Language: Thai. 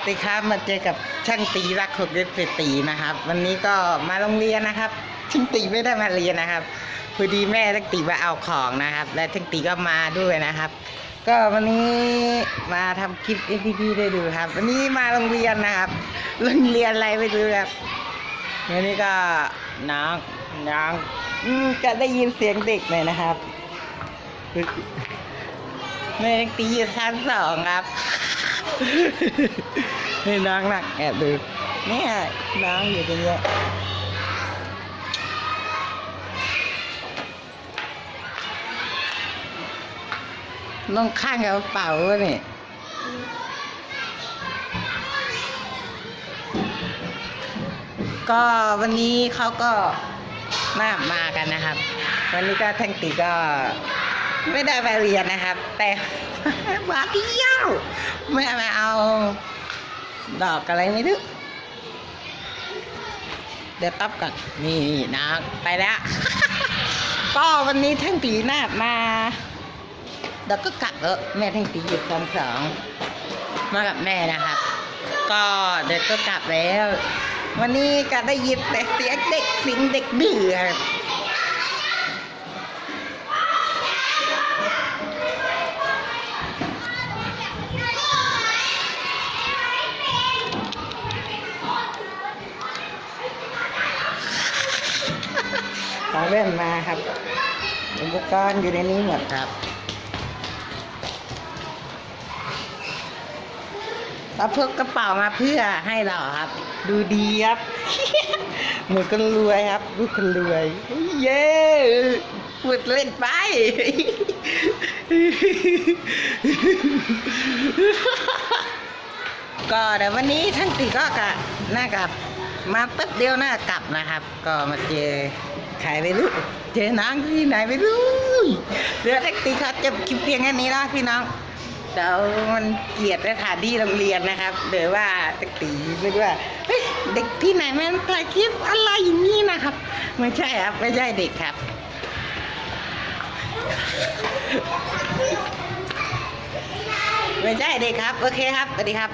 สดีครับมาเจอกับช่างตีรักของเด็กตีนะครับ วันนี้ก็มาโรงเรียนนะครับช่างตีไม่ได้มาเรียนนะครับพอดีแม่ช่างตีมาเอาของนะครับ และช่างตีก็มาด้วยนะครับ ก็วันนี้มาทำคลิปให้พี่ๆได้ดูครับ วันนี้มาโรงเรียนนะครับ โรงเรียนอะไรไม่รู้ครับวันนี้ก็น้องน้องจะได้ยินเสียงเด็กหน่อยนะครับแม่ยังตีอยู่ชั้นสองครับ ให้น้องหนักแอบดูเนี่ยน้องอยู่ตรงนี้น้องข้างกระเป๋าวะนี่ยก็วันนี้เขาก็มามากันนะครับ วันนี้ก็แท่งตีก็ ไม่ได้ไปเรียนนะครับ แต่มาเที่ยวไม่มาเอา ดอกอะไรไม่รู้เดี๋ยวตับก่อนนี่นะไปแล้ว ก็วันนี้ทั้งตีหน้ามาเดี๋ยวก็กลับเออแม่ทั้งตีอยู่ชั้นสองมากับแม่นะครับ ก็เดี๋ยวก็กลับแล้ว วันนี้ก็ได้ยินแต่เสียงเด็กสิงเด็กดื้อครับ ขอแว่นมาครับ อุปกรณ์อยู่ในนี้หมดครับ เราพกกระเป๋ามาเพื่อให้เราครับ ดูดีครับ เหมือนคนรวยครับดูคนรวย เย้พูดเล่นไปก็เดี๋ยววันนี้ทั้งตีก็กะน่ากลับ มาแป๊บเดียวน่ากลับนะครับ ก็มาเจอใครไม่รู้เจอนางที่ไหนไม่รู้เรือแท็กตีครับจะคลิปเพียงแค่นี้นะพี่น้องเดี๋ยวมันเกลียดสถานที่โรงเรียนนะครับเดี๋ยวว่าแท็กตีไม่รู้ว่าเฮ้ยเด็กที่ไหนมันถ่ายคลิปอะไรอย่างนี้นะครับไม่ใช่ครับไม่ใช่เด็กครับไม่ใช่เด็กครับ โอเคครับสวัสดีครับ